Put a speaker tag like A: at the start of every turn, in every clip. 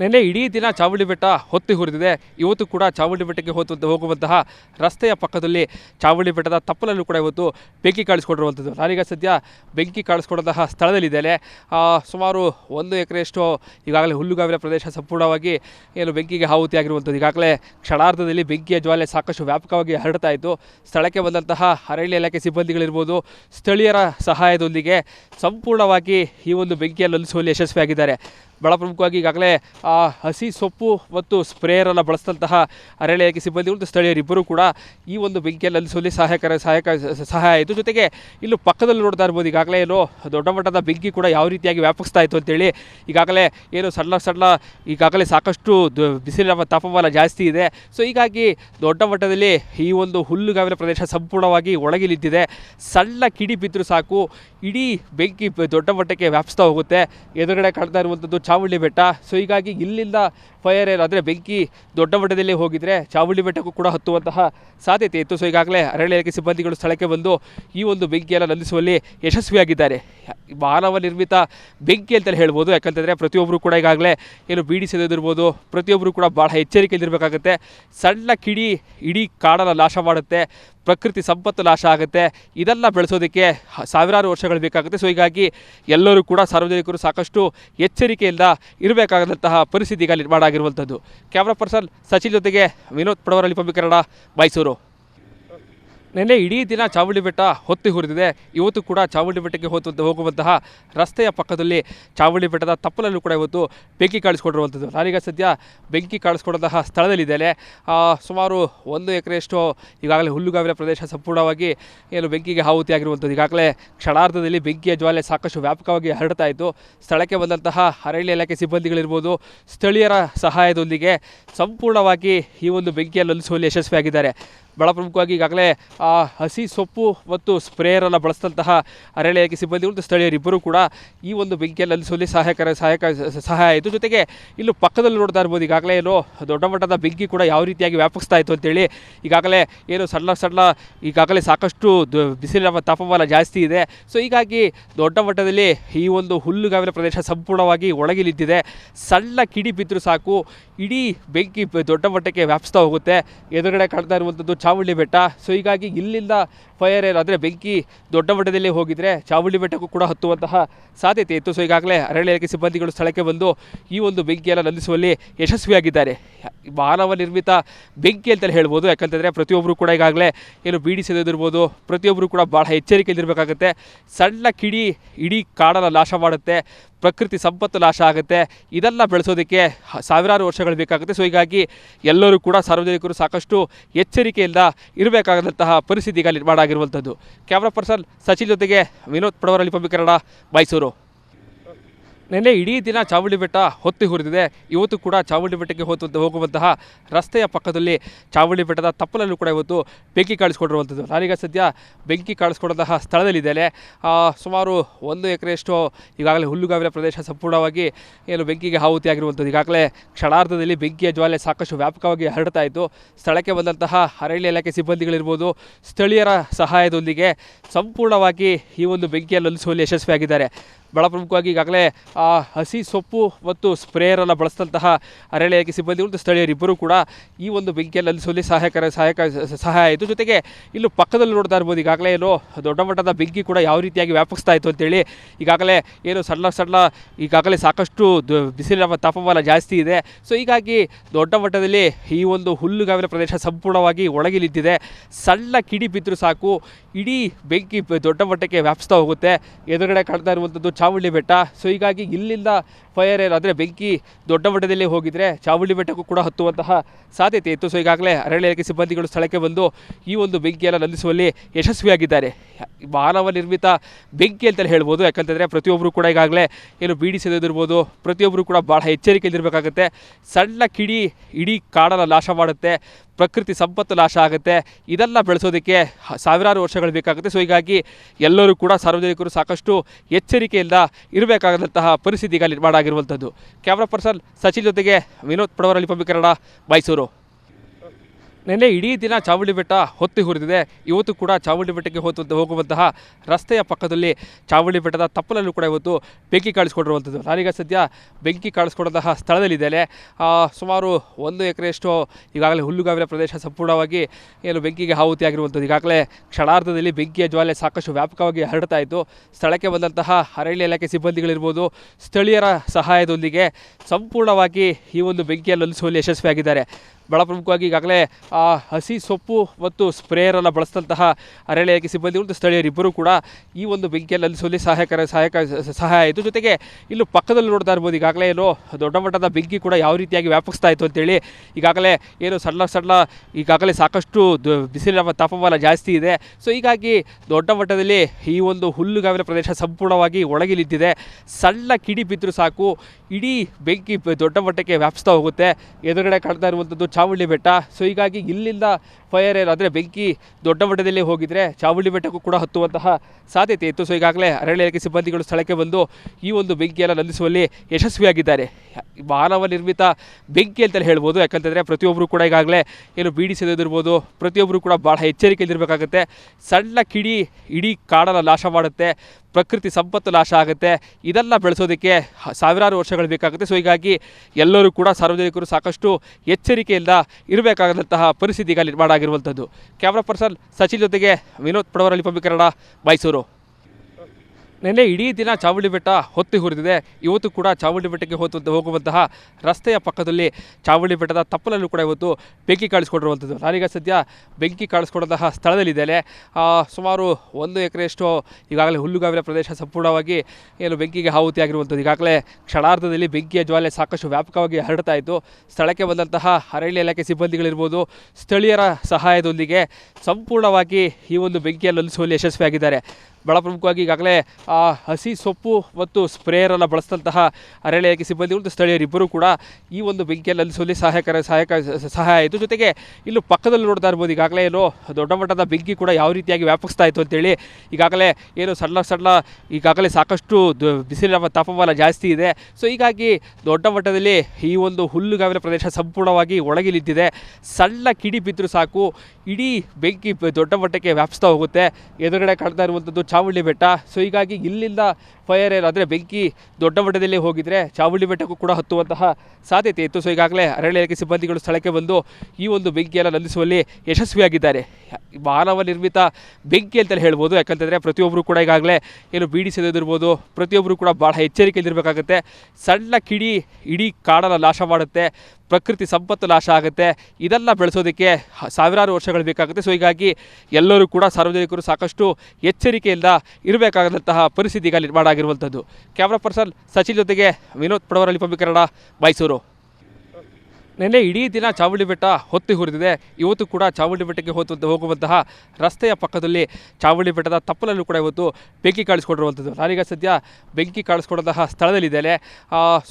A: ನಿನ್ನೆ ಇಡೀ ದಿನ ಚಾವಳಿ ಬೆಟ್ಟ ಹೊತ್ತಿ ಹುರಿದಿದೆ. ಇವತ್ತು ಕೂಡ ಚಾವಳಿ ಬೆಟ್ಟಕ್ಕೆ ಹೋತು ಹೋಗುವಂತಹ ರಸ್ತೆಯ ಪಕ್ಕದಲ್ಲಿ ಚಾವಳಿ ಬೆಟ್ಟದ ತಪ್ಪಲಲ್ಲೂ ಕೂಡ ಇವತ್ತು ಬೆಂಕಿ ಕಾಣಿಸ್ಕೊಂಡಿರುವಂಥದ್ದು. ನಾನೀಗ ಸದ್ಯ ಬೆಂಕಿ ಕಾಣಿಸ್ಕೊಂಡಂತಹ ಸ್ಥಳದಲ್ಲಿದ್ದೇನೆ. ಸುಮಾರು ಒಂದು ಎಕರೆಯಷ್ಟು ಈಗಾಗಲೇ ಹುಲ್ಲುಗಾವಲ ಪ್ರದೇಶ ಸಂಪೂರ್ಣವಾಗಿ ಏನು ಬೆಂಕಿಗೆ ಆಹುತಿಯಾಗಿರುವಂಥದ್ದು. ಈಗಾಗಲೇ ಕ್ಷಣಾರ್ಧದಲ್ಲಿ ಬೆಂಕಿಯ ಜ್ವಾಲೆ ಸಾಕಷ್ಟು ವ್ಯಾಪಕವಾಗಿ ಹರಡ್ತಾ ಇತ್ತು. ಸ್ಥಳಕ್ಕೆ ಬಂದಂತಹ ಅರಣ್ಯ ಇಲಾಖೆ ಸಿಬ್ಬಂದಿಗಳಿರ್ಬೋದು ಸ್ಥಳೀಯರ ಸಹಾಯದೊಂದಿಗೆ ಸಂಪೂರ್ಣವಾಗಿ ಈ ಒಂದು ಬೆಂಕಿಯನ್ನು ಲಲಿಸುವಲ್ಲಿ ಯಶಸ್ವಿಯಾಗಿದ್ದಾರೆ. ಭಾಳ ಪ್ರಮುಖವಾಗಿ ಈಗಾಗಲೇ ಹಸಿ ಸೊಪ್ಪು ಮತ್ತು ಸ್ಪ್ರೇಯರೆಲ್ಲ ಬಳಸಿದಂತಹ ಅರಣ್ಯ ಇಲಾಖೆ ಸಿಬ್ಬಂದಿಗಳು ಮತ್ತು ಸ್ಥಳೀಯರಿಬ್ಬರು ಕೂಡ ಈ ಒಂದು ಬೆಂಕಿಯಲ್ಲಿ ಅಲ್ಲಿಸುವಲ್ಲಿ ಸಹಾಯಕರ, ಸಹಾಯಕ, ಸಹಾಯ ಆಯಿತು. ಜೊತೆಗೆ ಇಲ್ಲೂ ಪಕ್ಕದಲ್ಲಿ ನೋಡ್ತಾ ಇರ್ಬೋದು, ಈಗಾಗಲೇ ಏನು ದೊಡ್ಡ ಮಟ್ಟದ ಬೆಂಕಿ ಕೂಡ ಯಾವ ರೀತಿಯಾಗಿ ವ್ಯಾಪಿಸ್ತಾ ಇತ್ತು ಅಂತೇಳಿ ಈಗಾಗಲೇ ಏನು ಸಣ್ಣ ಸಣ್ಣ, ಈಗಾಗಲೇ ಸಾಕಷ್ಟು ಬಿಸಿಲಿನ ತಾಪಮಾನ ಜಾಸ್ತಿ ಇದೆ. ಸೊ ಹೀಗಾಗಿ ದೊಡ್ಡ ಮಟ್ಟದಲ್ಲಿ ಈ ಒಂದು ಹುಲ್ಲುಗಾವಿನ ಪ್ರದೇಶ ಸಂಪೂರ್ಣವಾಗಿ ಒಳಗೆ ನಿಂತಿದೆ. ಸಣ್ಣ ಕಿಡಿ ಬಿದ್ದರೂ ಸಾಕು, ಇಡೀ ಬೆಂಕಿ ದೊಡ್ಡ ಮಟ್ಟಕ್ಕೆ ವ್ಯಾಪಿಸ್ತಾ ಹೋಗುತ್ತೆ. ಎದುರುಗಡೆ ಕಾಣ್ತಾ ಇರುವಂಥದ್ದು ಚಾಮುಂಡಿ ಬೆಟ್ಟ. ಸೊ ಹೀಗಾಗಿ ಇಲ್ಲಿಂದ ಫೈರ್ ಏರ್ ಅಂದರೆ ಬೆಂಕಿ ದೊಡ್ಡ ಮಟ್ಟದಲ್ಲಿ ಹೋಗಿದ್ರೆ ಚಾವುಂಡಿ ಬೆಟ್ಟಕ್ಕೂ ಕೂಡ ಹತ್ತುವಂತಹ ಸಾಧ್ಯತೆ ಇತ್ತು. ಸೊ ಈಗಾಗಲೇ ಅರಣ್ಯ ಇಲಾಖೆ ಸಿಬ್ಬಂದಿಗಳು ಸ್ಥಳಕ್ಕೆ ಬಂದು ಈ ಒಂದು ಬೆಂಕಿಯನ್ನು ನಂದಿಸುವಲ್ಲಿ ಯಶಸ್ವಿಯಾಗಿದ್ದಾರೆ. ಮಾನವ ನಿರ್ಮಿತ ಬೆಂಕಿ ಅಂತಲೇ ಹೇಳ್ಬೋದು. ಯಾಕಂತಂದರೆ ಪ್ರತಿಯೊಬ್ಬರು ಕೂಡ ಈಗಾಗಲೇ ಏನು ಬೀಡಿ ಸೇದೋದಿರ್ಬೋದು. ಪ್ರತಿಯೊಬ್ಬರು ಕೂಡ ಭಾಳ ಎಚ್ಚರಿಕೆಯಲ್ಲಿರಬೇಕಾಗುತ್ತೆ. ಸಣ್ಣ ಕಿಡಿ, ಇಡೀ ಕಾಡನ್ನು ನಾಶ ಮಾಡುತ್ತೆ. ಪ್ರಕೃತಿ ಸಂಪತ್ತು ನಾಶ ಆಗುತ್ತೆ. ಇದೆಲ್ಲ ಬೆಳೆಸೋದಕ್ಕೆ ಸಾವಿರಾರು ವರ್ಷಗಳು ಬೇಕಾಗುತ್ತೆ. ಸೊ ಹೀಗಾಗಿ ಎಲ್ಲರೂ ಕೂಡ ಸಾರ್ವಜನಿಕರು ಸಾಕಷ್ಟು ಎಚ್ಚರಿಕೆಯಿಂದ ಇರಬೇಕಾದಂತಹ ಪರಿಸ್ಥಿತಿ ಈಗ ನಿರ್ಮಾಣ ಆಗಿರುವಂಥದ್ದು. ಕ್ಯಾಮ್ರಾ ಪರ್ಸನ್ ಸಚಿನ್ ಜೊತೆಗೆ ವಿನೋದ್ ಪಡವರಲ್ಲಿ ಪಬ್ಬಿ ಕನ್ನಡ ಮೈಸೂರು ನಿನ್ನೆ ಇಡೀ ದಿನ ಚಾವುಂಡಿ ಬೆಟ್ಟ ಹೊತ್ತಿ ಹುರಿದಿದೆ. ಇವತ್ತು ಕೂಡ ಚಾವುಂಡಿ ಬೆಟ್ಟಕ್ಕೆ ಹೋತ ಹೋಗುವಂತಹ ರಸ್ತೆಯ ಪಕ್ಕದಲ್ಲಿ ಚಾವುಂಡಿ ಬೆಟ್ಟದ ತಪ್ಪಲಲ್ಲೂ ಕೂಡ ಇವತ್ತು ಬೆಂಕಿ ಕಾಣಿಸ್ಕೊಂಡಿರುವಂಥದ್ದು. ನಾನೀಗ ಸದ್ಯ ಬೆಂಕಿ ಕಾಣಿಸ್ಕೊಂಡಂತಹ ಸ್ಥಳದಲ್ಲಿದ್ದೇನೆ. ಸುಮಾರು ಒಂದು ಎಕರೆಯಷ್ಟು ಈಗಾಗಲೇ ಹುಲ್ಲುಗಾವಿನ ಪ್ರದೇಶ ಸಂಪೂರ್ಣವಾಗಿ ಏನು ಬೆಂಕಿಗೆ ಆಹುತಿಯಾಗಿರುವಂಥದ್ದು ಈಗಾಗಲೇ ಕ್ಷಣಾರ್ಧದಲ್ಲಿ ಬೆಂಕಿಯ ಜ್ವಾಲೆ ಸಾಕಷ್ಟು ವ್ಯಾಪಕವಾಗಿ ಹರಡ್ತಾ ಇತ್ತು. ಸ್ಥಳಕ್ಕೆ ಬಂದಂತಹ ಅರಣ್ಯ ಇಲಾಖೆ ಸಿಬ್ಬಂದಿಗಳಿರ್ಬೋದು, ಸ್ಥಳೀಯರ ಸಹಾಯದೊಂದಿಗೆ ಸಂಪೂರ್ಣವಾಗಿ ಈ ಒಂದು ಬೆಂಕಿಯನ್ನು ನಂದಿಸುವಲ್ಲಿ ಯಶಸ್ವಿಯಾಗಿದ್ದಾರೆ. ಭಾಳ ಪ್ರಮುಖವಾಗಿ ಈಗಾಗಲೇ ಹಸಿ ಸೊಪ್ಪು ಮತ್ತು ಸ್ಪ್ರೇಯರೆಲ್ಲ ಬಳಸಿದಂತಹ ಅರಳೆ ಇಲಾಖೆ ಸಿಬ್ಬಂದಿಗಳು ಮತ್ತು ಸ್ಥಳೀಯರಿಬ್ಬರು ಕೂಡ ಈ ಒಂದು ಬೆಂಕಿಯಲ್ಲಿ ಅಲ್ಲಿಸುವಲ್ಲಿ ಸಹಾಯಕರ, ಸಹಾಯಕ, ಸಹಾಯ ಆಯಿತು. ಜೊತೆಗೆ ಇಲ್ಲಿ ಪಕ್ಕದಲ್ಲಿ ನೋಡ್ತಾ ಇರ್ಬೋದು, ಈಗಾಗಲೇ ಏನು ದೊಡ್ಡ ಮಟ್ಟದ ಬೆಂಕಿ ಕೂಡ ಯಾವ ರೀತಿಯಾಗಿ ವ್ಯಾಪಿಸ್ತಾ ಇತ್ತು ಅಂತೇಳಿ ಈಗಾಗಲೇ ಏನು ಸಣ್ಣ ಸಣ್ಣ, ಈಗಾಗಲೇ ಸಾಕಷ್ಟು ಬಿಸಿಲಿನ ತಾಪಮಾನ ಜಾಸ್ತಿ ಇದೆ. ಸೊ ಹೀಗಾಗಿ ದೊಡ್ಡ ಮಟ್ಟದಲ್ಲಿ ಈ ಒಂದು ಹುಲ್ಲುಗಾವಿನ ಪ್ರದೇಶ ಸಂಪೂರ್ಣವಾಗಿ ಒಳಗಿಲಿದ್ದಿದೆ ಸಣ್ಣ ಕಿಡಿ ಬಿದ್ದರೂ ಸಾಕು, ಇಡೀ ಬೆಂಕಿ ದೊಡ್ಡ ಮಟ್ಟಕ್ಕೆ ವ್ಯಾಪಿಸ್ತಾ ಹೋಗುತ್ತೆ. ಎದುರುಗಡೆ ಕಾಣ್ತಾ ಇರುವಂಥದ್ದು ಚಾಮುಂಡಿ ಬೆಟ್ಟ. ಸೊ ಹೀಗಾಗಿ ಇಲ್ಲಿಂದ ಫೈರ್ ಏರ್ ಅಂದರೆ ಬೆಂಕಿ ದೊಡ್ಡ ಮಟ್ಟದಲ್ಲಿ ಹೋಗಿದ್ರೆ ಚಾವುಳ್ಳಿ ಬೆಟ್ಟಕ್ಕೂ ಕೂಡ ಹತ್ತುವಂತಹ ಸಾಧ್ಯತೆ ಇತ್ತು. ಸೊ ಈಗಾಗಲೇ ಅರಣ್ಯ ಇಲಾಖೆ ಸಿಬ್ಬಂದಿಗಳು ಸ್ಥಳಕ್ಕೆ ಬಂದು ಈ ಒಂದು ಬೆಂಕಿಯನ್ನು ನಂದಿಸುವಲ್ಲಿ ಯಶಸ್ವಿಯಾಗಿದ್ದಾರೆ. ಮಾನವ ನಿರ್ಮಿತ ಬೆಂಕಿ ಅಂತಲೇ ಹೇಳ್ಬೋದು. ಯಾಕಂತಂದರೆ ಪ್ರತಿಯೊಬ್ಬರು ಕೂಡ ಈಗಾಗಲೇ ಏನು ಬೀಡಿ ಸೇದಿರ್ಬೋದು ಪ್ರತಿಯೊಬ್ಬರು ಕೂಡ ಭಾಳ ಎಚ್ಚರಿಕೆಯಲ್ಲಿರಬೇಕಾಗುತ್ತೆ. ಸಣ್ಣ ಕಿಡಿ, ಇಡೀ ಕಾಡನ್ನು ನಾಶ ಮಾಡುತ್ತೆ. ಪ್ರಕೃತಿ ಸಂಪತ್ತು ನಾಶ ಆಗುತ್ತೆ. ಇದೆಲ್ಲ ಬೆಳೆಸೋದಕ್ಕೆ ಸಾವಿರಾರು ವರ್ಷಗಳು ಬೇಕಾಗುತ್ತೆ. ಸೊ ಹೀಗಾಗಿ ಎಲ್ಲರೂ ಕೂಡ ಸಾರ್ವಜನಿಕರು ಸಾಕಷ್ಟು ಎಚ್ಚರಿಕೆಯಿಂದ ಇರಬೇಕಾದಂತಹ ಪರಿಸ್ಥಿತಿಗಳು ನಿರ್ಮಾಣ ಆಗಿರುವಂಥದ್ದು ಕ್ಯಾಮ್ರಾ ಪರ್ಸನ್ ಸಚಿನ್ ಜೊತೆಗೆ ವಿನೋದ್ ಪಬ್ಲಿಕ್ ಕನ್ನಡ ಮೈಸೂರು. ನಿನ್ನೆ ಇಡೀ ದಿನ ಚಾವಳ್ಳಿ ಬೆಟ್ಟ ಹೊತ್ತಿ ಹುರಿದಿದೆ. ಇವತ್ತು ಕೂಡ ಚಾವಳಿ ಬೆಟ್ಟಕ್ಕೆ ಹೊತ್ತು ಹೋಗುವಂತಹ ರಸ್ತೆಯ ಪಕ್ಕದಲ್ಲಿ ಚಾವಳ್ಳಿ ಬೆಟ್ಟದ ತಪ್ಪಲಲ್ಲೂ ಕೂಡ ಇವತ್ತು ಬೆಂಕಿ ಕಾಣಿಸ್ಕೊಂಡಿರುವಂಥದ್ದು. ನಾನೀಗ ಸದ್ಯ ಬೆಂಕಿ ಕಾಣಿಸ್ಕೊಂಡಂತಹ ಸ್ಥಳದಲ್ಲಿದ್ದೇನೆ ಸುಮಾರು ಒಂದು ಎಕರೆಯಷ್ಟು ಈಗಾಗಲೇ ಹುಲ್ಲುಗಾವಿನ ಪ್ರದೇಶ ಸಂಪೂರ್ಣವಾಗಿ ಏನು ಬೆಂಕಿಗೆ ಆಹುತಿಯಾಗಿರುವಂಥದ್ದು ಈಗಾಗಲೇ ಕ್ಷಣಾರ್ಧದಲ್ಲಿ ಬೆಂಕಿಯ ಜ್ವಾಲೆ ಸಾಕಷ್ಟು ವ್ಯಾಪಕವಾಗಿ ಹರಡ್ತಾ ಇತ್ತು. ಸ್ಥಳಕ್ಕೆ ಬಂದಂತಹ ಅರಣ್ಯ ಇಲಾಖೆ ಸಿಬ್ಬಂದಿಗಳಿರ್ಬೋದು ಸ್ಥಳೀಯರ ಸಹಾಯದೊಂದಿಗೆ ಸಂಪೂರ್ಣವಾಗಿ ಈ ಒಂದು ಬೆಂಕಿಯನ್ನು ನಂದಿಸುವಲ್ಲಿ ಯಶಸ್ವಿಯಾಗಿದ್ದಾರೆ. ಭಾಳ ಪ್ರಮುಖವಾಗಿ ಈಗಾಗಲೇ ಹಸಿ ಸೊಪ್ಪು ಮತ್ತು ಸ್ಪ್ರೇಯರೆಲ್ಲ ಬಳಸಿದಂತಹ ಇಲಾಖೆ ಸಿಬ್ಬಂದಿಗಳು ಮತ್ತು ಸ್ಥಳೀಯರಿಬ್ಬರು ಕೂಡ ಈ ಒಂದು ಬೆಂಕಿಯಲ್ಲಿ ನಂದಿಸುವಲ್ಲಿ ಸಹಾಯಕರ, ಸಹಾಯಕ, ಸಹಾಯ ಆಯಿತು. ಜೊತೆಗೆ ಇಲ್ಲೂ ಪಕ್ಕದಲ್ಲಿ ನೋಡ್ತಾ ಇರ್ಬೋದು, ಈಗಾಗಲೇ ಏನು ದೊಡ್ಡ ಮಟ್ಟದ ಬೆಂಕಿ ಕೂಡ ಯಾವ ರೀತಿಯಾಗಿ ವ್ಯಾಪಿಸ್ತಾ ಇತ್ತು ಅಂತೇಳಿ ಈಗಾಗಲೇ ಏನು ಸಣ್ಣ ಸಣ್ಣ, ಈಗಾಗಲೇ ಸಾಕಷ್ಟು ಬಿಸಿಲಿನ ತಾಪಮಾನ ಜಾಸ್ತಿ ಇದೆ. ಸೊ, ಹೀಗಾಗಿ ದೊಡ್ಡ ಮಟ್ಟದಲ್ಲಿ ಈ ಒಂದು ಹುಲ್ಲುಗಾವಿನ ಪ್ರದೇಶ ಸಂಪೂರ್ಣವಾಗಿ ಒಳಗೆ ನಿಂತಿದೆ. ಸಣ್ಣ ಕಿಡಿ ಬಿದ್ದರೂ ಸಾಕು, ಇಡೀ ಬೆಂಕಿ ದೊಡ್ಡ ಮಟ್ಟಕ್ಕೆ ವ್ಯಾಪಿಸ್ತಾ ಹೋಗುತ್ತೆ. ಎದುರುಗಡೆ ಕಾಣ್ತಾ ಇರುವಂಥದ್ದು ಚಾಮುಂಡಿ ಬೆಟ್ಟ. ಸೊ ಹೀಗಾಗಿ ಇಲ್ಲಿಂದ ಫೈರ್ ಏರ್ ಅಂದರೆ ಬೆಂಕಿ ದೊಡ್ಡ ಮಟ್ಟದಲ್ಲಿ ಹೋಗಿದ್ರೆ ಚಾವುಂಡಿ ಬೆಟ್ಟಕ್ಕೂ ಕೂಡ ಹತ್ತುವಂತಹ ಸಾಧ್ಯತೆ ಇತ್ತು. ಸೊ ಈಗಾಗಲೇ ಅರಣ್ಯ ಇಲಾಖೆ ಸಿಬ್ಬಂದಿಗಳು ಸ್ಥಳಕ್ಕೆ ಬಂದು ಈ ಒಂದು ಬೆಂಕಿಯನ್ನು ನಂದಿಸುವಲ್ಲಿ ಯಶಸ್ವಿಯಾಗಿದ್ದಾರೆ. ಮಾನವ ನಿರ್ಮಿತ ಬೆಂಕಿ ಅಂತಲೇ ಹೇಳ್ಬೋದು. ಯಾಕಂತಂದರೆ ಪ್ರತಿಯೊಬ್ಬರು ಕೂಡ ಈಗಾಗಲೇ ಏನು ಬೀಡಿ ಸೇದೋದಿರ್ಬೋದು ಪ್ರತಿಯೊಬ್ಬರು ಕೂಡ ಭಾಳ ಎಚ್ಚರಿಕೆಯಲ್ಲಿರಬೇಕಾಗುತ್ತೆ. ಸಣ್ಣ ಕಿಡಿ, ಇಡೀ ಕಾಡನ್ನು ನಾಶ ಮಾಡುತ್ತೆ. ಪ್ರಕೃತಿ ಸಂಪತ್ತು ನಾಶ ಆಗುತ್ತೆ. ಇದೆಲ್ಲ ಬೆಳೆಸೋದಕ್ಕೆ ಸಾವಿರಾರು ವರ್ಷಗಳು ಬೇಕಾಗುತ್ತೆ. ಸೊ ಹೀಗಾಗಿ ಎಲ್ಲರೂ ಕೂಡ ಸಾರ್ವಜನಿಕರು ಸಾಕಷ್ಟು ಎಚ್ಚರಿಕೆಯಿಂದ ಇರಬೇಕಾದಂತಹ ಪರಿಸ್ಥಿತಿ ಈಗ ನಿರ್ಮಾಣ ಆಗಿರುವಂಥದ್ದು. ಕ್ಯಾಮ್ರಾ ಪರ್ಸನ್ ಸಚಿನ್ ಜೊತೆಗೆ ವಿನೋದ್ ಪಡವರ ಪಬ್ಬಿ ಕನ್ನಡ ಮೈಸೂರು. ನಿನ್ನೆ ಇಡೀ ದಿನ ಚಾವಳಿ ಬೆಟ್ಟ ಹೊತ್ತಿ ಹುರಿದಿದೆ. ಇವತ್ತು ಕೂಡ ಚಾವಳಿ ಬೆಟ್ಟಕ್ಕೆ ಹೋತ ಹೋಗುವಂತಹ ರಸ್ತೆಯ ಪಕ್ಕದಲ್ಲಿ ಚಾವಳಿ ಬೆಟ್ಟದ ತಪ್ಪಲಲ್ಲೂ ಕೂಡ ಇವತ್ತು ಬೆಂಕಿ ಕಾಣಿಸ್ಕೊಂಡಿರುವಂಥದ್ದು. ನಾನೀಗ ಸದ್ಯ ಬೆಂಕಿ ಕಾಣಿಸ್ಕೊಂಡಂತಹ ಸ್ಥಳದಲ್ಲಿದ್ದೇನೆ. ಸುಮಾರು ಒಂದು ಎಕರೆಯಷ್ಟು ಈಗಾಗಲೇ ಹುಲ್ಲುಗಾವಲಿನ ಪ್ರದೇಶ ಸಂಪೂರ್ಣವಾಗಿ ಏನು ಬೆಂಕಿಗೆ ಆಹುತಿಯಾಗಿರುವಂಥದ್ದು. ಈಗಾಗಲೇ ಕ್ಷಣಾರ್ಧದಲ್ಲಿ ಬೆಂಕಿಯ ಜ್ವಾಲೆ ಸಾಕಷ್ಟು ವ್ಯಾಪಕವಾಗಿ ಹರಡ್ತಾ ಇತ್ತು. ಸ್ಥಳಕ್ಕೆ ಬಂದಂತಹ ಅರಣ್ಯ ಇಲಾಖೆ ಸಿಬ್ಬಂದಿಗಳಿರ್ಬೋದು, ಸ್ಥಳೀಯರ ಸಹಾಯದೊಂದಿಗೆ ಸಂಪೂರ್ಣವಾಗಿ ಈ ಒಂದು ಬೆಂಕಿಯನ್ನು ಲಲಿಸುವಲ್ಲಿ ಯಶಸ್ವಿಯಾಗಿದ್ದಾರೆ. ಭಾಳ ಪ್ರಮುಖವಾಗಿ ಈಗಾಗಲೇ ಹಸಿ ಸೊಪ್ಪು ಮತ್ತು ಸ್ಪ್ರೇಯರೆಲ್ಲ ಬಳಸಿದಂತಹ ಅರಣ್ಯ ಸಿಬ್ಬಂದಿಗಳು ಸ್ಥಳೀಯರಿಬ್ಬರು ಕೂಡ ಈ ಒಂದು ಬೆಂಕಿಯಲ್ಲಿ ಅಲ್ಲಿಸುವಲ್ಲಿ ಸಹಾಯಕರ, ಸಹಾಯಕ, ಸಹಾಯ ಆಯಿತು. ಜೊತೆಗೆ ಇಲ್ಲೂ ಪಕ್ಕದಲ್ಲಿ ನೋಡ್ತಾ ಇರ್ಬೋದು, ಈಗಾಗಲೇ ಏನು ದೊಡ್ಡ ಮಟ್ಟದ ಬೆಂಕಿ ಕೂಡ ಯಾವ ರೀತಿಯಾಗಿ ವ್ಯಾಪಿಸ್ತಾ ಇತ್ತು ಅಂತೇಳಿ ಈಗಾಗಲೇ ಏನು ಸಣ್ಣ ಸಣ್ಣ, ಈಗಾಗಲೇ ಸಾಕಷ್ಟು ಬಿಸಿಲಿನ ತಾಪಮಾನ ಜಾಸ್ತಿ ಇದೆ. ಸೊ, ಹೀಗಾಗಿ ದೊಡ್ಡ ಮಟ್ಟದಲ್ಲಿ ಈ ಒಂದು ಹುಲ್ಲುಗಾವಿನ ಪ್ರದೇಶ ಸಂಪೂರ್ಣವಾಗಿ ಒಳಗಿಲಿದ್ದಿದೆ ಸಣ್ಣ ಕಿಡಿ ಬಿದ್ದರೂ ಸಾಕು, ಇಡೀ ಬೆಂಕಿ ದೊಡ್ಡ ಮಟ್ಟಕ್ಕೆ ವ್ಯಾಪಿಸ್ತಾ ಹೋಗುತ್ತೆ. ಎದುರುಗಡೆ ಕಾಣ್ತಾ ಇರುವಂಥದ್ದು ಚಾಮುಂಡಿ ಬೆಟ್ಟ. ಸೊ ಹೀಗಾಗಿ ಇಲ್ಲಿಂದ ಫೈರ್ ಏರ್ ಅಂದರೆ ಬೆಂಕಿ ದೊಡ್ಡ ಮಟ್ಟದಲ್ಲಿ ಹೋಗಿದ್ರೆ ಚಾವುಳ್ಳಿ ಬೆಟ್ಟಕ್ಕೂ ಕೂಡ ಹತ್ತುವಂತಹ ಸಾಧ್ಯತೆ ಇತ್ತು. ಸೊ ಈಗಾಗಲೇ ಅರಣ್ಯ ಇಲಾಖೆ ಸಿಬ್ಬಂದಿಗಳು ಸ್ಥಳಕ್ಕೆ ಬಂದು ಈ ಒಂದು ಬೆಂಕಿಯನ್ನು ನಂದಿಸುವಲ್ಲಿ ಯಶಸ್ವಿಯಾಗಿದ್ದಾರೆ. ಮಾನವ ನಿರ್ಮಿತ ಬೆಂಕಿ ಅಂತಲೇ ಹೇಳ್ಬೋದು. ಯಾಕಂತಂದರೆ ಪ್ರತಿಯೊಬ್ಬರು ಕೂಡ ಈಗಾಗಲೇ ಏನು ಬೀಡಿ ಸೇದೋದಿರ್ಬೋದು ಪ್ರತಿಯೊಬ್ಬರು ಕೂಡ ಭಾಳ ಎಚ್ಚರಿಕೆಯಲ್ಲಿರಬೇಕಾಗುತ್ತೆ. ಸಣ್ಣ ಕಿಡಿ, ಇಡೀ ಕಾಡನ್ನು ನಾಶ ಮಾಡುತ್ತೆ. ಪ್ರಕೃತಿ ಸಂಪತ್ತು ನಾಶ ಆಗುತ್ತೆ. ಇದೆಲ್ಲ ಬೆಳೆಸೋದಕ್ಕೆ ಸಾವಿರಾರು ವರ್ಷಗಳು ಬೇಕಾಗುತ್ತೆ. ಸೊ ಹೀಗಾಗಿ ಎಲ್ಲರೂ ಕೂಡ ಸಾರ್ವಜನಿಕರು ಸಾಕಷ್ಟು ಎಚ್ಚರಿಕೆಯಿಂದ ಇರಬೇಕಾದಂತಹ ಪರಿಸ್ಥಿತಿಗಳು ನಿರ್ಮಾಣ ಆಗಿರುವಂಥದ್ದು. ಕ್ಯಾಮ್ರಾ ಪರ್ಸನ್ ಸಚಿನ್ ಜೊತೆಗೆ ವಿನೋದ್ ಪಡವರಲ್ಲಿ ಪಬ್ಲಿಕ್ ಕನ್ನಡ, ಮೈಸೂರು. ನಿನ್ನೆ ಇಡೀ ದಿನ ಚಾವಳಿ ಬೆಟ್ಟ ಹೊತ್ತಿ ಹುರಿದಿದೆ. ಇವತ್ತು ಕೂಡ ಚಾವಳಿ ಬೆಟ್ಟಕ್ಕೆ ಹೊತ್ತು ಹೋಗುವಂತಹ ರಸ್ತೆಯ ಪಕ್ಕದಲ್ಲಿ ಚಾವಳಿ ಬೆಟ್ಟದ ತಪ್ಪಲಲ್ಲೂ ಕೂಡ ಇವತ್ತು ಬೆಂಕಿ ಕಾಣಿಸ್ಕೊಂಡಿರುವಂಥದ್ದು. ನಾನೀಗ ಸದ್ಯ ಬೆಂಕಿ ಕಾಣಿಸ್ಕೊಂಡಂತಹ ಸ್ಥಳದಲ್ಲಿದ್ದೇನೆ. ಸುಮಾರು ಒಂದು ಎಕರೆಯಷ್ಟು ಈಗಾಗಲೇ ಹುಲ್ಲುಗಾವಿನ ಪ್ರದೇಶ ಸಂಪೂರ್ಣವಾಗಿ ಏನು ಬೆಂಕಿಗೆ ಆಹುತಿಯಾಗಿರುವಂಥದ್ದು ಈಗಾಗಲೇ ಕ್ಷಣಾರ್ಧದಲ್ಲಿ ಬೆಂಕಿಯ ಜ್ವಾಲೆ ಸಾಕಷ್ಟು ವ್ಯಾಪಕವಾಗಿ ಹರಡ್ತಾ ಇತ್ತು. ಸ್ಥಳಕ್ಕೆ ಬಂದಂತಹ ಅರಣ್ಯ ಇಲಾಖೆ ಸಿಬ್ಬಂದಿಗಳಿರ್ಬೋದು, ಸ್ಥಳೀಯರ ಸಹಾಯದೊಂದಿಗೆ ಸಂಪೂರ್ಣವಾಗಿ ಈ ಒಂದು ಬೆಂಕಿಯನ್ನು ನಂದಿಸುವಲ್ಲಿ ಯಶಸ್ವಿಯಾಗಿದ್ದಾರೆ. ಭಾಳ ಪ್ರಮುಖವಾಗಿ ಈಗಾಗಲೇ ಹಸಿ ಸೊಪ್ಪು ಮತ್ತು ಸ್ಪ್ರೇಯರೆಲ್ಲ ಬಳಸಿದಂತಹ ಅರೆಳೆಯಕ್ಕೆ ಸಿಬ್ಬಂದಿಗಳು ಮತ್ತು ಸ್ಥಳೀಯರಿಬ್ಬರು ಕೂಡ ಈ ಒಂದು ಬೆಂಕಿಯಲ್ಲಿ ಅಲ್ಲಿಸುವಲ್ಲಿ ಸಹಾಯಕರ, ಸಹಾಯಕ, ಸಹಾಯ ಆಯಿತು. ಜೊತೆಗೆ ಇಲ್ಲೂ ಪಕ್ಕದಲ್ಲಿ ನೋಡ್ತಾ ಇರ್ಬೋದು, ಈಗಾಗಲೇ ಏನು ದೊಡ್ಡ ಮಟ್ಟದ ಬೆಂಕಿ ಕೂಡ ಯಾವ ರೀತಿಯಾಗಿ ವ್ಯಾಪಿಸ್ತಾ ಇತ್ತು ಅಂತೇಳಿ ಈಗಾಗಲೇ ಏನು ಸಣ್ಣ ಸಣ್ಣ, ಈಗಾಗಲೇ ಸಾಕಷ್ಟು ಬಿಸಿಲಿನ ತಾಪಮಾನ ಜಾಸ್ತಿ ಇದೆ. ಸೊ, ಹೀಗಾಗಿ ದೊಡ್ಡ ಮಟ್ಟದಲ್ಲಿ ಈ ಒಂದು ಹುಲ್ಲುಗಾವಿನ ಪ್ರದೇಶ ಸಂಪೂರ್ಣವಾಗಿ ಒಳಗಿಲಿದ್ದಿದೆ ಸಣ್ಣ ಕಿಡಿ ಬಿದ್ದರೂ ಸಾಕು, ಇಡೀ ಬೆಂಕಿ ದೊಡ್ಡ ಮಟ್ಟಕ್ಕೆ ವ್ಯಾಪಿಸ್ತಾ ಹೋಗುತ್ತೆ. ಎದುರುಗಡೆ ಕಾಣ್ತಾ ಇರುವಂಥದ್ದು ಚಾಮುಂಡಿ ಬೆಟ್ಟ. ಸೊ ಹೀಗಾಗಿ ಇಲ್ಲಿಂದ ಫೈರ್ ಏರ್ ಅಂದರೆ ಬೆಂಕಿ ದೊಡ್ಡ ಮಟ್ಟದಲ್ಲಿ ಹೋಗಿದ್ರೆ ಚಾವುಳ್ಳಿ ಬೆಟ್ಟಕ್ಕೂ ಕೂಡ ಹತ್ತುವಂತಹ ಸಾಧ್ಯತೆ ಇತ್ತು. ಸೊ ಈಗಾಗಲೇ ಅರಣ್ಯ ಇಲಾಖೆ ಸಿಬ್ಬಂದಿಗಳು ಸ್ಥಳಕ್ಕೆ ಬಂದು ಈ ಒಂದು ಬೆಂಕಿಯನ್ನು ನಂದಿಸುವಲ್ಲಿ ಯಶಸ್ವಿಯಾಗಿದ್ದಾರೆ. ಮಾನವ ನಿರ್ಮಿತ ಬೆಂಕಿ ಅಂತಲೇ ಹೇಳ್ಬೋದು. ಯಾಕಂತಂದರೆ ಪ್ರತಿಯೊಬ್ಬರು ಕೂಡ ಈಗಾಗಲೇ ಏನು ಬೀಡಿ ಸೇದಿರ್ಬೋದು ಪ್ರತಿಯೊಬ್ಬರು ಕೂಡ ಭಾಳ ಎಚ್ಚರಿಕೆಯಲ್ಲಿರಬೇಕಾಗುತ್ತೆ. ಸಣ್ಣ ಕಿಡಿ, ಇಡೀ ಕಾಡನ್ನು ನಾಶ ಮಾಡುತ್ತೆ. ಪ್ರಕೃತಿ ಸಂಪತ್ತು ನಾಶ ಆಗುತ್ತೆ. ಇದೆಲ್ಲ ಬೆಳೆಸೋದಕ್ಕೆ ಸಾವಿರಾರು ವರ್ಷಗಳು ಬೇಕಾಗುತ್ತೆ. ಸೊ ಹೀಗಾಗಿ ಎಲ್ಲರೂ ಕೂಡ ಸಾರ್ವಜನಿಕರು ಸಾಕಷ್ಟು ಎಚ್ಚರಿಕೆಯಿಂದ ಇರಬೇಕಾದಂತಹ ಪರಿಸ್ಥಿತಿ ಈಗ ನಿರ್ಮಾಣ ಆಗಿರುವಂಥದ್ದು. ಕ್ಯಾಮ್ರಾ ಪರ್ಸನ್ ಸಚಿನ್ ಜೊತೆಗೆ ವಿನೋದ್ ಪಡವರಳ್ಳಿ ಕನ್ನಡ ಮೈಸೂರು. ನಿನ್ನೆ ಇಡೀ ದಿನ ಚಾವಳಿ ಬೆಟ್ಟ ಹೊತ್ತಿ ಹುರಿದಿದೆ. ಇವತ್ತು ಕೂಡ ಚಾವಳಿ ಬೆಟ್ಟಕ್ಕೆ ಹೋತು ಹೋಗುವಂತಹ ರಸ್ತೆಯ ಪಕ್ಕದಲ್ಲಿ ಚಾವಳಿ ಬೆಟ್ಟದ ತಪ್ಪಲಲ್ಲೂ ಕೂಡ ಇವತ್ತು ಬೆಂಕಿ ಕಾಣಿಸ್ಕೊಂಡಿರುವಂಥದ್ದು. ನಾನೀಗ ಸದ್ಯ ಬೆಂಕಿ ಕಾಣಿಸ್ಕೊಂಡಂತಹ ಸ್ಥಳದಲ್ಲಿದ್ದೇನೆ.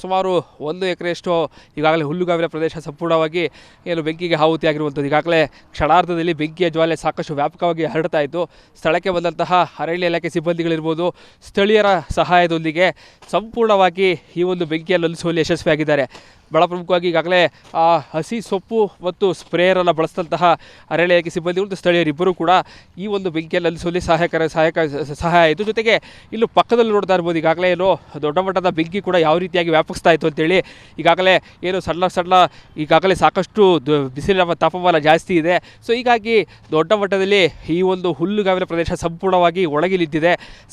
A: ಸುಮಾರು ಒಂದು ಎಕರೆಯಷ್ಟು ಈಗಾಗಲೇ ಹುಲ್ಲುಗಾವಿನ ಪ್ರದೇಶ ಸಂಪೂರ್ಣವಾಗಿ ಏನು ಬೆಂಕಿಗೆ ಆಹುತಿಯಾಗಿರುವಂಥದ್ದು. ಈಗಾಗಲೇ ಕ್ಷಣಾರ್ಧದಲ್ಲಿ ಬೆಂಕಿಯ ಜ್ವಾಲೆ ಸಾಕಷ್ಟು ವ್ಯಾಪಕವಾಗಿ ಹರಡ್ತಾ ಇತ್ತು. ಸ್ಥಳಕ್ಕೆ ಬಂದಂತಹ ಅರಣ್ಯ ಇಲಾಖೆ ಸಿಬ್ಬಂದಿಗಳಿರ್ಬೋದು ಸ್ಥಳೀಯರ ಸಹಾಯದೊಂದಿಗೆ ಸಂಪೂರ್ಣವಾಗಿ ಈ ಒಂದು ಬೆಂಕಿಯನ್ನು ಲಲಿಸುವಲ್ಲಿ ಯಶಸ್ವಿಯಾಗಿದ್ದಾರೆ. ಭಾಳ ಪ್ರಮುಖವಾಗಿ ಈಗಾಗಲೇ ಹಸಿ ಸೊಪ್ಪು ಮತ್ತು ಸ್ಪ್ರೇಯರೆಲ್ಲ ಬಳಸಿದಂತಹ ಅರಣ್ಯ ಇಲಾಖೆ ಸಿಬ್ಬಂದಿಗಳು ಮತ್ತು ಸ್ಥಳೀಯರಿಬ್ಬರು ಕೂಡ ಈ ಒಂದು ಬೆಂಕಿಯಲ್ಲಿ ಅಲ್ಲಿಸುವಲ್ಲಿ ಸಹಾಯಕರ, ಸಹಾಯಕ, ಸಹಾಯ ಆಯಿತು. ಜೊತೆಗೆ ಇಲ್ಲೂ ಪಕ್ಕದಲ್ಲಿ ನೋಡ್ತಾ ಇರ್ಬೋದು, ಈಗಾಗಲೇ ಏನು ದೊಡ್ಡ ಮಟ್ಟದ ಬೆಂಕಿ ಕೂಡ ಯಾವ ರೀತಿಯಾಗಿ ವ್ಯಾಪಿಸ್ತಾ ಇತ್ತು ಅಂತೇಳಿ ಈಗಾಗಲೇ ಏನು ಸಣ್ಣ ಸಣ್ಣ, ಈಗಾಗಲೇ ಸಾಕಷ್ಟು ಬಿಸಿಲಿನ ತಾಪಮಾನ ಜಾಸ್ತಿ ಇದೆ. ಸೊ ಹೀಗಾಗಿ ದೊಡ್ಡ ಮಟ್ಟದಲ್ಲಿ ಈ ಒಂದು ಹುಲ್ಲುಗಾವಿನ ಪ್ರದೇಶ ಸಂಪೂರ್ಣವಾಗಿ ಒಳಗಿಲಿದ್ದಿದೆ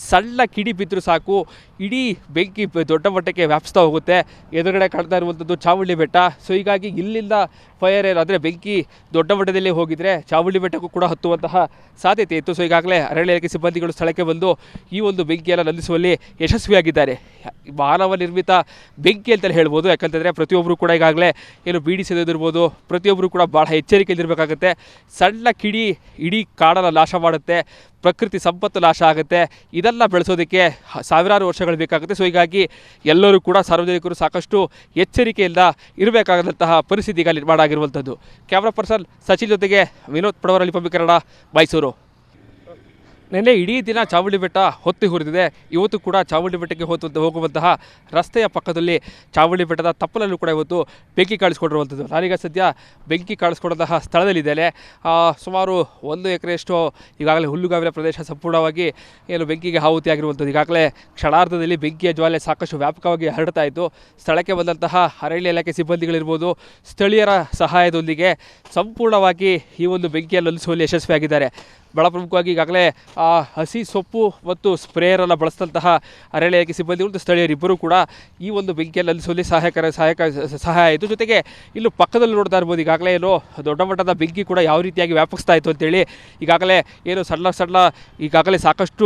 A: ಸಣ್ಣ ಕಿಡಿ ಬಿದ್ದರೂ ಸಾಕು, ಇಡೀ ಬೆಂಕಿ ದೊಡ್ಡ ಮಟ್ಟಕ್ಕೆ ವ್ಯಾಪಿಸ್ತಾ ಹೋಗುತ್ತೆ. ಎದುರುಗಡೆ ಕಾಣ್ತಾ ಇರುವಂಥದ್ದು ಚಾಮುಂಡಿ ಬೆಟ್ಟ. ಸೊ ಹೀಗಾಗಿ ಇಲ್ಲಿಂದ ಫೈರ್ ಏರ್ ಅಂದರೆ ಬೆಂಕಿ ದೊಡ್ಡ ಮಟ್ಟದಲ್ಲಿ ಹೋಗಿದ್ರೆ ಚಾವುಂಡಿ ಬೆಟ್ಟಕ್ಕೂ ಕೂಡ ಹತ್ತುವಂತಹ ಸಾಧ್ಯತೆ ಇತ್ತು. ಸೊ ಈಗಾಗಲೇ ಅರಣ್ಯ ಇಲಾಖೆ ಸಿಬ್ಬಂದಿಗಳು ಸ್ಥಳಕ್ಕೆ ಬಂದು ಈ ಒಂದು ಬೆಂಕಿಯನ್ನು ನಂದಿಸುವಲ್ಲಿ ಯಶಸ್ವಿಯಾಗಿದ್ದಾರೆ. ಮಾನವ ನಿರ್ಮಿತ ಬೆಂಕಿ ಅಂತಲೇ ಹೇಳ್ಬೋದು. ಯಾಕಂತಂದರೆ ಪ್ರತಿಯೊಬ್ಬರು ಕೂಡ ಈಗಾಗಲೇ ಏನು ಬೀಡಿ ಸೇದೋದಿರ್ಬೋದು. ಪ್ರತಿಯೊಬ್ಬರು ಕೂಡ ಭಾಳ ಎಚ್ಚರಿಕೆಯಲ್ಲಿರಬೇಕಾಗುತ್ತೆ. ಸಣ್ಣ ಕಿಡಿ, ಇಡೀ ಕಾಡನ್ನು ನಾಶ ಮಾಡುತ್ತೆ. ಪ್ರಕೃತಿ ಸಂಪತ್ತು ನಾಶ ಆಗುತ್ತೆ. ಇದೆಲ್ಲ ಬೆಳೆಸೋದಕ್ಕೆ ಸಾವಿರಾರು ವರ್ಷಗಳು ಬೇಕಾಗುತ್ತೆ. ಸೊ ಹೀಗಾಗಿ ಎಲ್ಲರೂ ಕೂಡ ಸಾರ್ವಜನಿಕರು ಸಾಕಷ್ಟು ಎಚ್ಚರಿಕೆಯಿಂದ ಇರಬೇಕಾದಂತಹ ಪರಿಸ್ಥಿತಿ ಈಗ ನಿರ್ಮಾಣ ಆಗಿರುವಂಥದ್ದು. ಕ್ಯಾಮ್ರಾ ಪರ್ಸನ್ ಸಚಿನ್ ಜೊತೆಗೆ ವಿನೋದ್ ಪಡವರಳ್ಳಿ ಕನ್ನಡ ಮೈಸೂರು ನಿನ್ನೆ ಇಡೀ ದಿನ ಚಾವುಂಡಿ ಬೆಟ್ಟ ಹೊತ್ತಿ ಹುರಿದಿದೆ. ಇವತ್ತು ಕೂಡ ಚಾವುಂಡಿ ಬೆಟ್ಟಕ್ಕೆ ಹೋತ ಹೋಗುವಂತಹ ರಸ್ತೆಯ ಪಕ್ಕದಲ್ಲಿ ಚಾವುಂಡಿ ಬೆಟ್ಟದ ತಪ್ಪಲಲ್ಲೂ ಕೂಡ ಇವತ್ತು ಬೆಂಕಿ ಕಾಣಿಸ್ಕೊಂಡಿರುವಂಥದ್ದು. ನಾನೀಗ ಸದ್ಯ ಬೆಂಕಿ ಕಾಣಿಸ್ಕೊಂಡಂತಹ ಸ್ಥಳದಲ್ಲಿದ್ದೇನೆ. ಸುಮಾರು ಒಂದು ಎಕರೆಯಷ್ಟು ಈಗಾಗಲೇ ಹುಲ್ಲುಗಾವಿನ ಪ್ರದೇಶ ಸಂಪೂರ್ಣವಾಗಿ ಏನು ಬೆಂಕಿಗೆ ಆಹುತಿಯಾಗಿರುವಂಥದ್ದು ಈಗಾಗಲೇ ಕ್ಷಣಾರ್ಧದಲ್ಲಿ ಬೆಂಕಿಯ ಜ್ವಾಲೆ ಸಾಕಷ್ಟು ವ್ಯಾಪಕವಾಗಿ ಹರಡ್ತಾ ಇತ್ತು. ಸ್ಥಳಕ್ಕೆ ಬಂದಂತಹ ಅರಣ್ಯ ಇಲಾಖೆ ಸಿಬ್ಬಂದಿಗಳಿರ್ಬೋದು, ಸ್ಥಳೀಯರ ಸಹಾಯದೊಂದಿಗೆ ಸಂಪೂರ್ಣವಾಗಿ ಈ ಒಂದು ಬೆಂಕಿಯನ್ನು ಹೊಲಿಸುವಲ್ಲಿ ಯಶಸ್ವಿಯಾಗಿದ್ದಾರೆ. ಭಾಳ ಪ್ರಮುಖವಾಗಿ ಈಗಾಗಲೇ ಹಸಿ ಸೊಪ್ಪು ಮತ್ತು ಸ್ಪ್ರೇಯರೆಲ್ಲ ಬಳಸಿದಂತಹ ಅರಳೆ ಇಲಾಖೆ ಸಿಬ್ಬಂದಿಗಳು ಮತ್ತು ಸ್ಥಳೀಯರಿಬ್ಬರು ಕೂಡ ಈ ಒಂದು ಬೆಂಕಿಯಲ್ಲಿ ಅಲ್ಲಿಸುವಲ್ಲಿ ಸಹಾಯಕರ, ಸಹಾಯಕ, ಸಹಾಯ ಆಯಿತು. ಜೊತೆಗೆ ಇಲ್ಲಿ ಪಕ್ಕದಲ್ಲಿ ನೋಡ್ತಾ ಇರ್ಬೋದು, ಈಗಾಗಲೇ ಏನು ದೊಡ್ಡ ಮಟ್ಟದ ಬೆಂಕಿ ಕೂಡ ಯಾವ ರೀತಿಯಾಗಿ ವ್ಯಾಪಿಸ್ತಾ ಇತ್ತು ಅಂತೇಳಿ ಈಗಾಗಲೇ ಏನು ಸಣ್ಣ ಸಣ್ಣ, ಈಗಾಗಲೇ ಸಾಕಷ್ಟು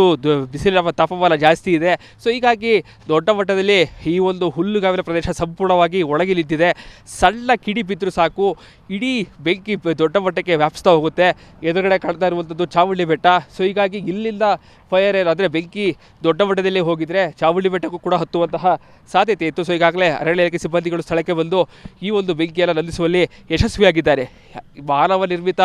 A: ಬಿಸಿಲಿನ ತಾಪಮಾನ ಜಾಸ್ತಿ ಇದೆ. ಸೊ ಹೀಗಾಗಿ ದೊಡ್ಡ ಮಟ್ಟದಲ್ಲಿ ಈ ಒಂದು ಹುಲ್ಲುಗಾವಿನ ಪ್ರದೇಶ ಸಂಪೂರ್ಣವಾಗಿ ಒಳಗಿಲಿದ್ದಿದೆ ಸಣ್ಣ ಕಿಡಿ ಬಿದ್ದರೂ ಸಾಕು, ಇಡೀ ಬೆಂಕಿ ದೊಡ್ಡ ಮಟ್ಟಕ್ಕೆ ವ್ಯಾಪಿಸ್ತಾ ಹೋಗುತ್ತೆ. ಎದುರುಗಡೆ ಕಾಣ್ತಾ ಇರುವಂಥದ್ದು ಚಾಮುಂಡಿ ಬೆಟ್ಟ. ಸೊ ಹೀಗಾಗಿ ಇಲ್ಲಿಂದ ಫೈರ್ ಏನು ಅಂದರೆ ಬೆಂಕಿ ದೊಡ್ಡ ಮಟ್ಟದಲ್ಲಿ ಹೋಗಿದ್ರೆ ಚಾವುಳ್ಳಿ ಬೆಟ್ಟಕ್ಕೂ ಕೂಡ ಹತ್ತುವಂತಹ ಸಾಧ್ಯತೆ ಇತ್ತು. ಸೊ ಈಗಾಗಲೇ ಅರಣ್ಯ ಇಲಾಖೆ ಸಿಬ್ಬಂದಿಗಳು ಸ್ಥಳಕ್ಕೆ ಬಂದು ಈ ಒಂದು ಬೆಂಕಿಯನ್ನು ನಂದಿಸುವಲ್ಲಿ ಯಶಸ್ವಿಯಾಗಿದ್ದಾರೆ. ಮಾನವ ನಿರ್ಮಿತ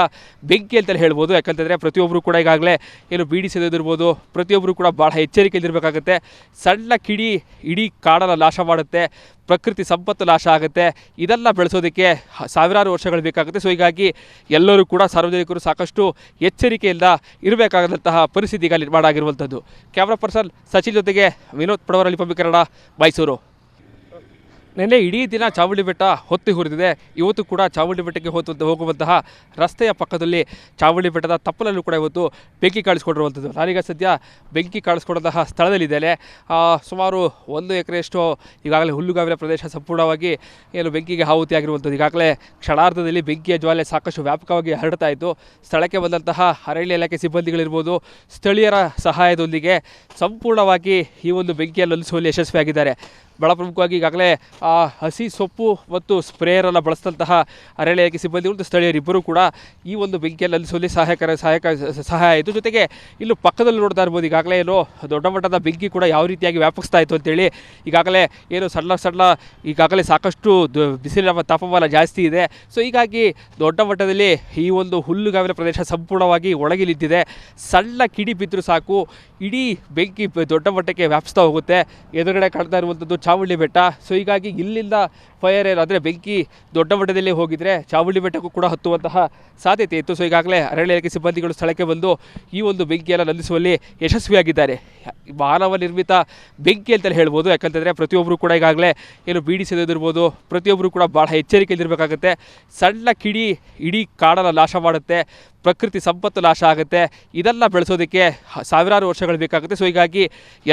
A: ಬೆಂಕಿ ಅಂತಲೇ ಹೇಳ್ಬೋದು. ಯಾಕಂತಂದರೆ ಪ್ರತಿಯೊಬ್ಬರು ಕೂಡ ಈಗಾಗಲೇ ಏನು ಬೀಡಿ ಸೇದಿರ್ಬೋದು ಪ್ರತಿಯೊಬ್ಬರು ಕೂಡ ಭಾಳ ಎಚ್ಚರಿಕೆಯಲ್ಲಿರಬೇಕಾಗುತ್ತೆ. ಸಣ್ಣ ಕಿಡಿ, ಇಡೀ ಕಾಡನ್ನು ನಾಶ ಮಾಡುತ್ತೆ. ಪ್ರಕೃತಿ ಸಂಪತ್ತು ನಾಶ ಆಗುತ್ತೆ. ಇದೆಲ್ಲ ಬೆಳೆಸೋದಕ್ಕೆ ಸಾವಿರಾರು ವರ್ಷಗಳು ಬೇಕಾಗುತ್ತೆ. ಸೊ ಹೀಗಾಗಿ ಎಲ್ಲರೂ ಕೂಡ ಸಾರ್ವಜನಿಕರು ಸಾಕಷ್ಟು ಎಚ್ಚರಿಕೆಯಿಂದ ಇರಬೇಕಾದಂತಹ ಪರಿಸ್ಥಿತಿ ಈಗ ನಿರ್ಮಾಣ ಆಗಿರುವಂಥದ್ದು. ಕ್ಯಾಮ್ರಾ ಪರ್ಸನ್ ಸಚಿನ್ ಜೊತೆಗೆ ವಿನೋದ್ ಪಬ್ಲಿಕ್ ಕನ್ನಡ ಮೈಸೂರು. ನಿನ್ನೆ ಇಡೀ ದಿನ ಚಾವಳ್ಳಿ ಬೆಟ್ಟ ಹೊತ್ತಿ ಹುರಿದಿದೆ. ಇವತ್ತು ಕೂಡ ಚಾವಳಿ ಬೆಟ್ಟಕ್ಕೆ ಹೊತ್ತು ಹೋಗುವಂತಹ ರಸ್ತೆಯ ಪಕ್ಕದಲ್ಲಿ ಚಾವಳ್ಳಿ ಬೆಟ್ಟದ ತಪ್ಪಲಲ್ಲೂ ಕೂಡ ಇವತ್ತು ಬೆಂಕಿ ಕಾಣಿಸ್ಕೊಂಡಿರುವಂಥದ್ದು. ನಾನೀಗ ಸದ್ಯ ಬೆಂಕಿ ಕಾಣಿಸ್ಕೊಂಡಂತಹ ಸ್ಥಳದಲ್ಲಿದ್ದೇನೆ ಸುಮಾರು ಒಂದು ಎಕರೆಯಷ್ಟು ಈಗಾಗಲೇ ಹುಲ್ಲುಗಾವಲಿನ ಪ್ರದೇಶ ಸಂಪೂರ್ಣವಾಗಿ ಏನು ಬೆಂಕಿಗೆ ಆಹುತಿಯಾಗಿರುವಂಥದ್ದು. ಈಗಾಗಲೇ ಕ್ಷಣಾರ್ಧದಲ್ಲಿ ಬೆಂಕಿಯ ಜ್ವಾಲೆ ಸಾಕಷ್ಟು ವ್ಯಾಪಕವಾಗಿ ಹರಡ್ತಾ ಇತ್ತು. ಸ್ಥಳಕ್ಕೆ ಬಂದಂತಹ ಅರಣ್ಯ ಇಲಾಖೆ ಸಿಬ್ಬಂದಿಗಳಿರ್ಬೋದು ಸ್ಥಳೀಯರ ಸಹಾಯದೊಂದಿಗೆ ಸಂಪೂರ್ಣವಾಗಿ ಈ ಒಂದು ಬೆಂಕಿಯ ಹೊಲಿಸುವಲ್ಲಿ ಯಶಸ್ವಿಯಾಗಿದ್ದಾರೆ. ಭಾಳ ಪ್ರಮುಖವಾಗಿ ಈಗಾಗಲೇ ಹಸಿ ಸೊಪ್ಪು ಮತ್ತು ಸ್ಪ್ರೇಯರೆಲ್ಲ ಬಳಸಿದಂತಹ ಇಲಾಖೆ ಸಿಬ್ಬಂದಿಗಳು ಮತ್ತು ಸ್ಥಳೀಯರಿಬ್ಬರು ಕೂಡ ಈ ಒಂದು ಬೆಂಕಿಯಲ್ಲಿ ಅಲ್ಲಿಸುವಲ್ಲಿ ಸಹಾಯಕರ, ಸಹಾಯಕ, ಸಹಾಯ ಆಯಿತು. ಜೊತೆಗೆ ಇಲ್ಲೂ ಪಕ್ಕದಲ್ಲಿ ನೋಡ್ತಾ ಇರ್ಬೋದು, ಈಗಾಗಲೇ ಏನು ದೊಡ್ಡ ಮಟ್ಟದ ಬೆಂಕಿ ಕೂಡ ಯಾವ ರೀತಿಯಾಗಿ ವ್ಯಾಪಿಸ್ತಾ ಇತ್ತು ಅಂತೇಳಿ ಈಗಾಗಲೇ ಏನು ಸಣ್ಣ ಸಣ್ಣ, ಈಗಾಗಲೇ ಸಾಕಷ್ಟು ಬಿಸಿಲಿನ ತಾಪಮಾನ ಜಾಸ್ತಿ ಇದೆ. ಸೊ, ಹೀಗಾಗಿ ದೊಡ್ಡ ಮಟ್ಟದಲ್ಲಿ ಈ ಒಂದು ಹುಲ್ಲುಗಾವಿನ ಪ್ರದೇಶ ಸಂಪೂರ್ಣವಾಗಿ ಒಳಗಿಲಿದ್ದಿದೆ ಸಣ್ಣ ಕಿಡಿ ಬಿದ್ದರೂ ಸಾಕು, ಇಡೀ ಬೆಂಕಿ ದೊಡ್ಡ ಮಟ್ಟಕ್ಕೆ ವ್ಯಾಪಿಸ್ತಾ ಹೋಗುತ್ತೆ. ಎದುರುಗಡೆ ಕಾಣ್ತಾ ಇರುವಂಥದ್ದು ಚಾಮುಂಡಿ ಬೆಟ್ಟ. ಸೊ ಹೀಗಾಗಿ ಇಲ್ಲಿಂದ ಫೈರ್ ಏನು ಅಂದರೆ ಬೆಂಕಿ ದೊಡ್ಡ ಮಟ್ಟದಲ್ಲಿ ಹೋಗಿದ್ರೆ ಚಾವುಂಡಿ ಬೆಟ್ಟಕ್ಕೂ ಕೂಡ ಹತ್ತುವಂತಹ ಸಾಧ್ಯತೆ ಇತ್ತು. ಸೊ ಈಗಾಗಲೇ ಅರಣ್ಯ ಇಲಾಖೆ ಸಿಬ್ಬಂದಿಗಳು ಸ್ಥಳಕ್ಕೆ ಬಂದು ಈ ಒಂದು ಬೆಂಕಿಯನ್ನು ನಂದಿಸುವಲ್ಲಿ ಯಶಸ್ವಿಯಾಗಿದ್ದಾರೆ. ಮಾನವ ನಿರ್ಮಿತ ಬೆಂಕಿ ಅಂತಲೇ ಹೇಳ್ಬೋದು. ಯಾಕಂತಂದರೆ ಪ್ರತಿಯೊಬ್ಬರು ಕೂಡ ಈಗಾಗಲೇ ಏನು ಬೀಡಿ ಸೇದೋದಿರ್ಬೋದು ಪ್ರತಿಯೊಬ್ಬರು ಕೂಡ ಭಾಳ ಎಚ್ಚರಿಕೆಯಲ್ಲಿರಬೇಕಾಗುತ್ತೆ. ಸಣ್ಣ ಕಿಡಿ, ಇಡೀ ಕಾಡನ್ನು ನಾಶ ಮಾಡುತ್ತೆ. ಪ್ರಕೃತಿ ಸಂಪತ್ತು ನಾಶ ಆಗುತ್ತೆ. ಇದೆಲ್ಲ ಬೆಳೆಸೋದಕ್ಕೆ ಸಾವಿರಾರು ವರ್ಷಗಳು ಬೇಕಾಗುತ್ತೆ. ಸೊ ಹೀಗಾಗಿ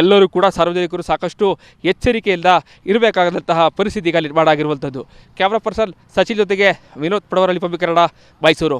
A: ಎಲ್ಲರೂ ಕೂಡ ಸಾರ್ವಜನಿಕರು ಸಾಕಷ್ಟು ಎಚ್ಚರಿಕೆಯಿಂದ ಇರಬೇಕಾದಂತಹ ಪರಿಸ್ಥಿತಿ ಈಗ ನಿರ್ಮಾಣ ಆಗಿರುವಂಥದ್ದು. ಕ್ಯಾಮ್ರಾ ಪರ್ಸನ್ ಸಚಿನ್ ಜೊತೆಗೆ ವಿನೋದ್ ಪಡವರ ಪಬ್ಲಿಕ್ ಕನ್ನಡ ಮೈಸೂರು.